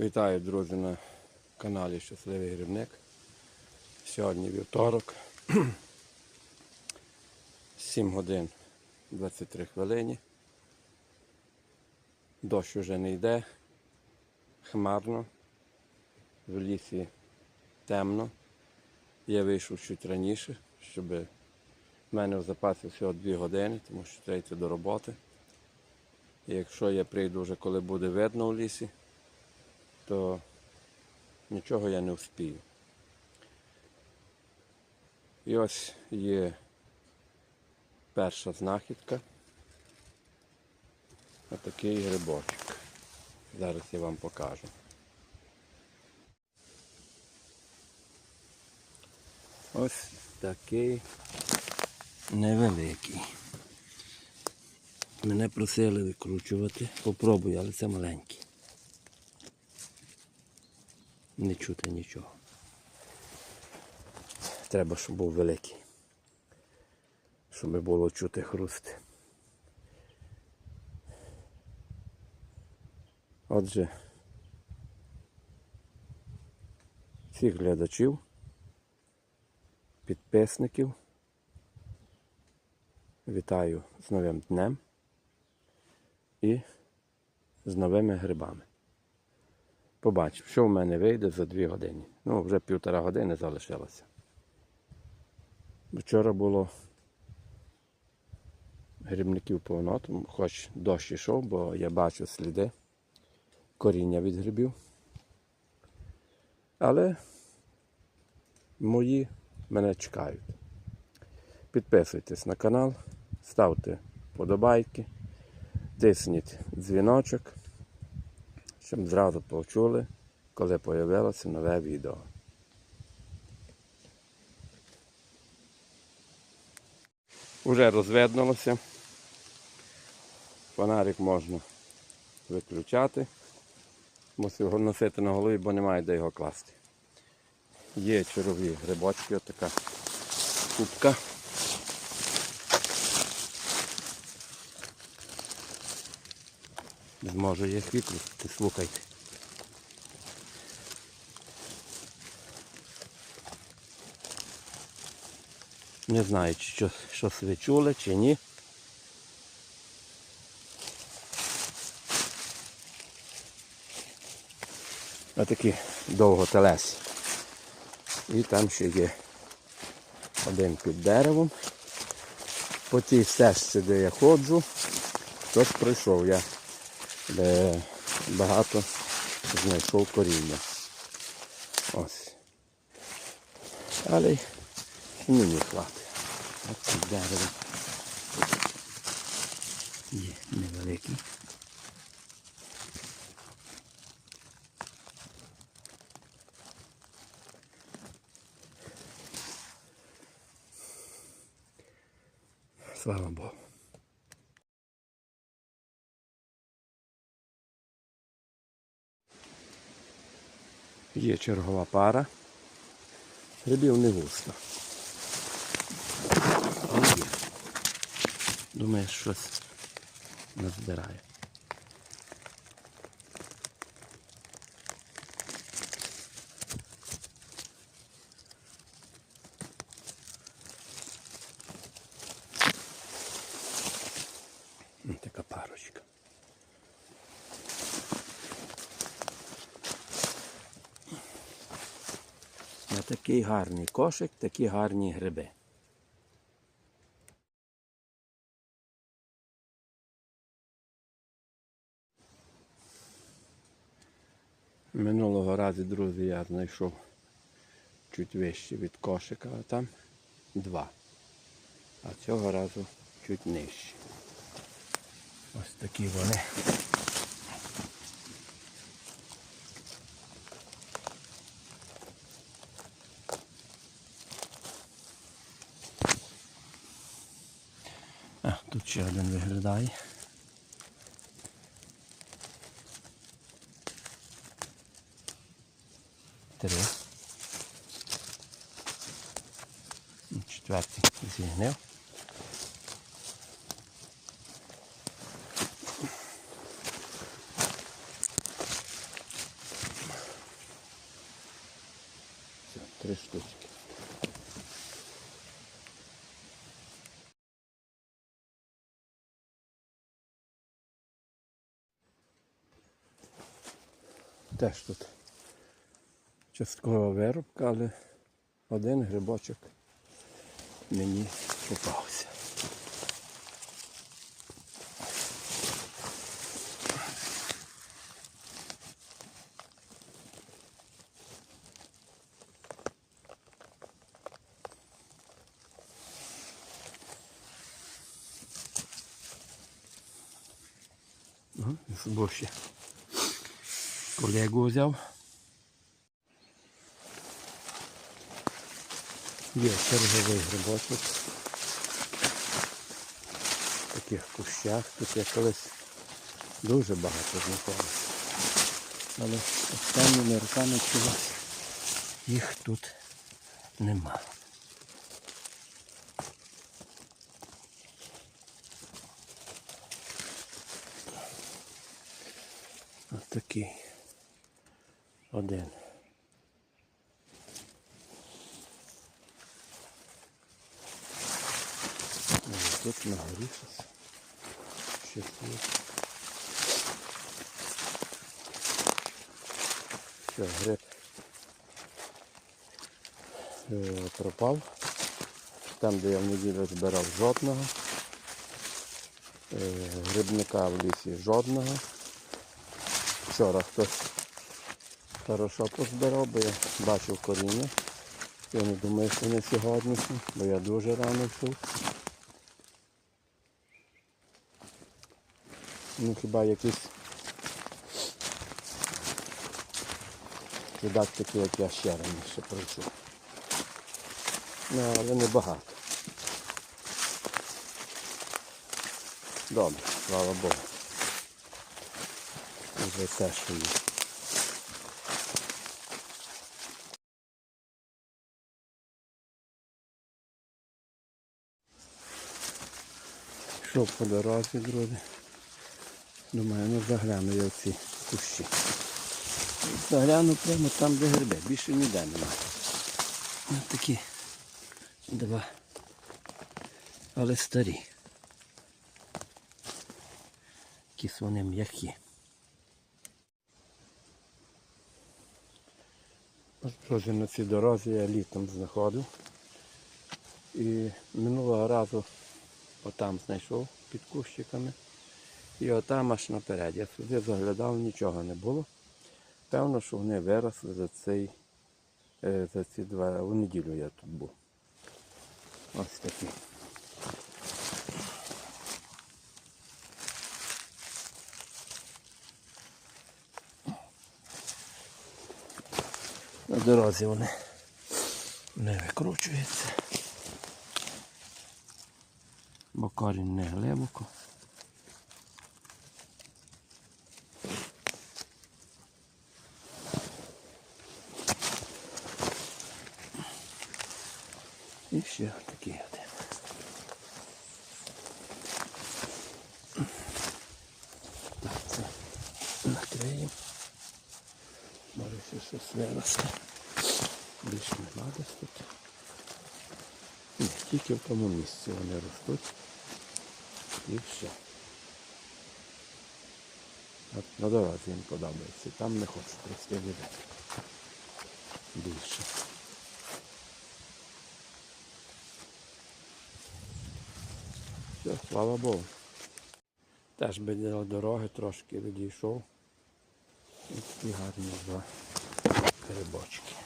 Вітаю, друзі, на каналі Щасливий Грибник. Сьогодні вівторок. 7 годин 23 хвилини. Дощ уже не йде. Хмарно. В лісі темно. Я вийшов чуть раніше, щоб в мене в запасі всього 2 години, тому що треба йти до роботи. І якщо я прийду вже коли буде видно в лісі, то нічого я не вспію. І ось є перша знахідка. Отакий грибочок. Зараз я вам покажу. Ось такий невеликий. Мене просили викручувати. Попробую, але це маленький. Не чути нічого. Треба, щоб був великий. Щоб було чути хруст. Отже, всіх глядачів, підписників. Вітаю з новим днем і з новими грибами. Побачимо, що в мене вийде за дві години. Ну, вже півтора години залишилося. Вчора було грибників повно, хоч дощ ішов, бо я бачу сліди коріння від грибів. Але мої мене чекають. Підписуйтесь на канал, ставте подобайки, тисніть дзвіночок щоб зразу почули, коли з'явилося нове відео. Уже розвиднулося. Фонарик можна виключати. Мусив його носити на голові, бо немає де його класти. Є червові грибочки, отака кубка. Зможу їх викрутити, слухайте. Не знаю, чи що, щось ви чули, чи ні. Отакі довготелесі. І там ще є один під деревом. По тій стежці, де я ходжу, хтось прийшов. Я де багато знайшов коріння. Ось. Але й мені хватить. Ось тут дерево. Є невеликий. Слава Богу. Є чергова пара. Грибів не густо. Думаю, щось назбирає. Ось Така парочка. На такий гарний кошик, такі гарні гриби. Минулого разу, друзі, я знайшов чуть вище від кошика, а там два. А цього разу чуть нижче. Ось такі вони. А, тут ще один виглядає. Три. І Четвертий зігнив. три штучки. Теж тут часткова виробка, але один грибочок мені попався. Ага, собою ще колегу взяв. Є черговий грибочок. В таких кущах. Тут я колись дуже багато знаходив. Але останніми роками чогось їх тут нема. Ось такий. Один. Тут на горі щось. Щось. Все, гриб е, пропав. Там, де я в неділю збирав жодного. Е, Грибника в лісі жодного. Вчора хтось хорошо позбирав, бо я бачив коріння. Я не думаю, що не сьогоднішній, бо я дуже рано йшов. Ну хіба якийсь чудак такий, як я ще раніше прийшов. Ну, але не багато. Добре, слава Богу. Вже те, що є. Йшов по дорозі, друзі. Думаю, ну загляну я в ці кущі. Загляну прямо там, де гриби. Більше ніде немає. Ось такі два. Але старі. Якісь вони м'які. Друзі, на цій дорозі я літом знаходив. І минулого разу отам знайшов під кущиками. І отам аж наперед. Я сюди заглядав, нічого не було. Певно, що вони виросли за цей, е, за ці два. У неділю я тут був. Ось такі. На дорозі вони не викручуються. Бо корінь не глибоко. І ще такий один. Так, це накриємо. Може ще щось виросте. Більше нема десь тут. Тільки в тому місці вони ростуть. І все. На дорозі їм подобається. Там не хочуть рости людей. Більше. Все, слава Богу. Теж біля дороги трошки відійшов. І такі гарні два грибочки.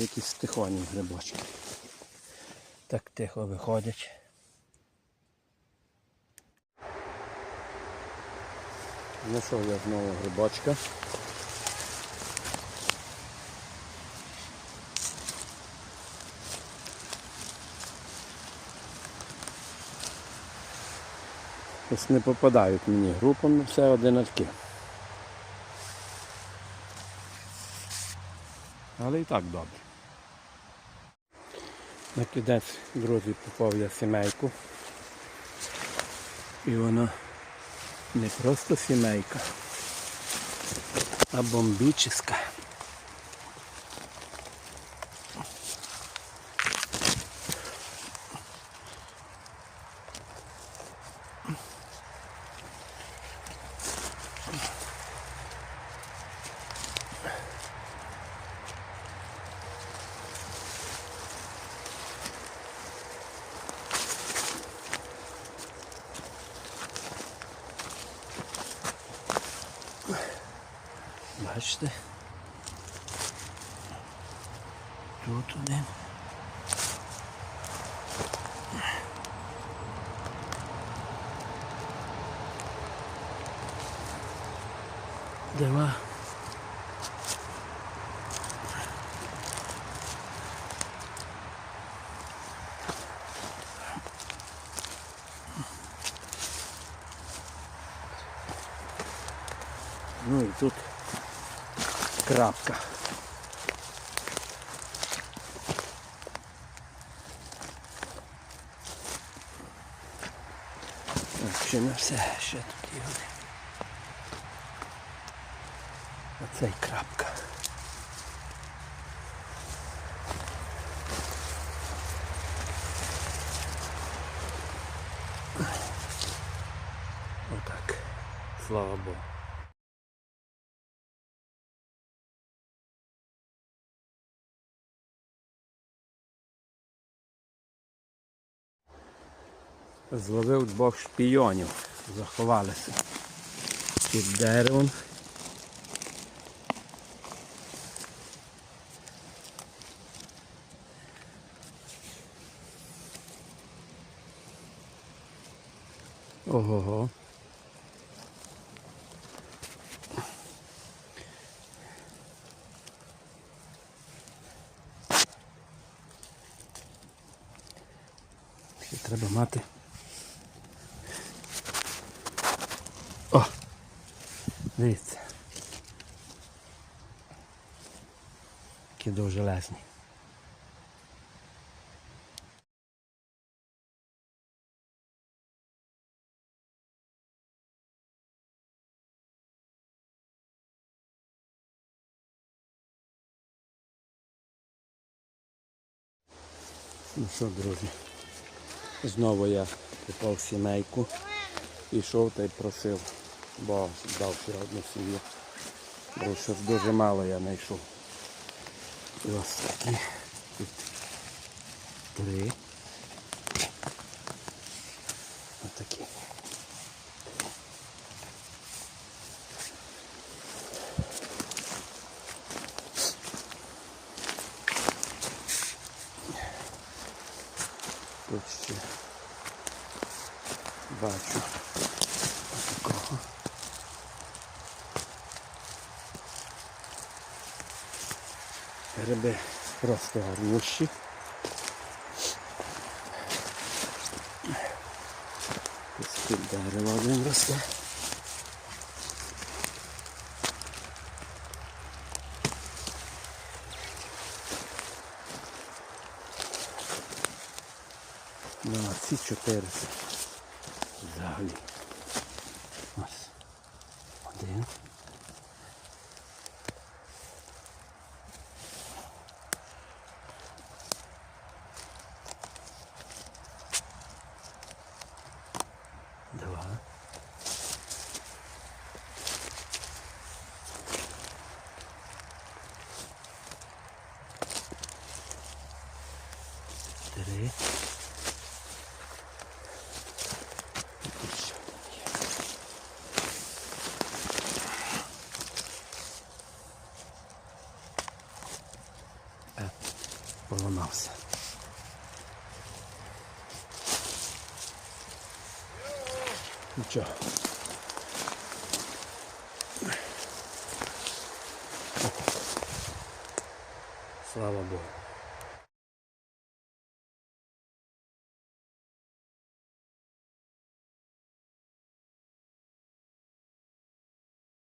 Якісь тихоні грибочки. Так тихо виходять. Знайшов я знову грибочка. Ось не попадають мені групами, все одиночки. Але і так добре. На кінець, друзі, попав я сімейку. І вона не просто сімейка, а бомбічна. Бачите? Тут один. Два. Ну і тут крапка. Так, Ще не все, ще тут є один. Оцей крапка. Отак. Слава Богу. Зловив двох шпійонів, заховалися під деревом. Ого. Ще треба мати. Дивіться. Які довжелезні. Ну що, друзі, знову я попав сімейку, пішов та й просив, бо дав ще одну сім'ю. Бо щось дуже мало я знайшов. І ось такі. Тут три. Отакі. Тут ще бачу такого. Гриби просто гарнущі. Ось тут дерево один росте. Ну, а ці чотири взагалі. Поламався. Нічого. Слава Богу.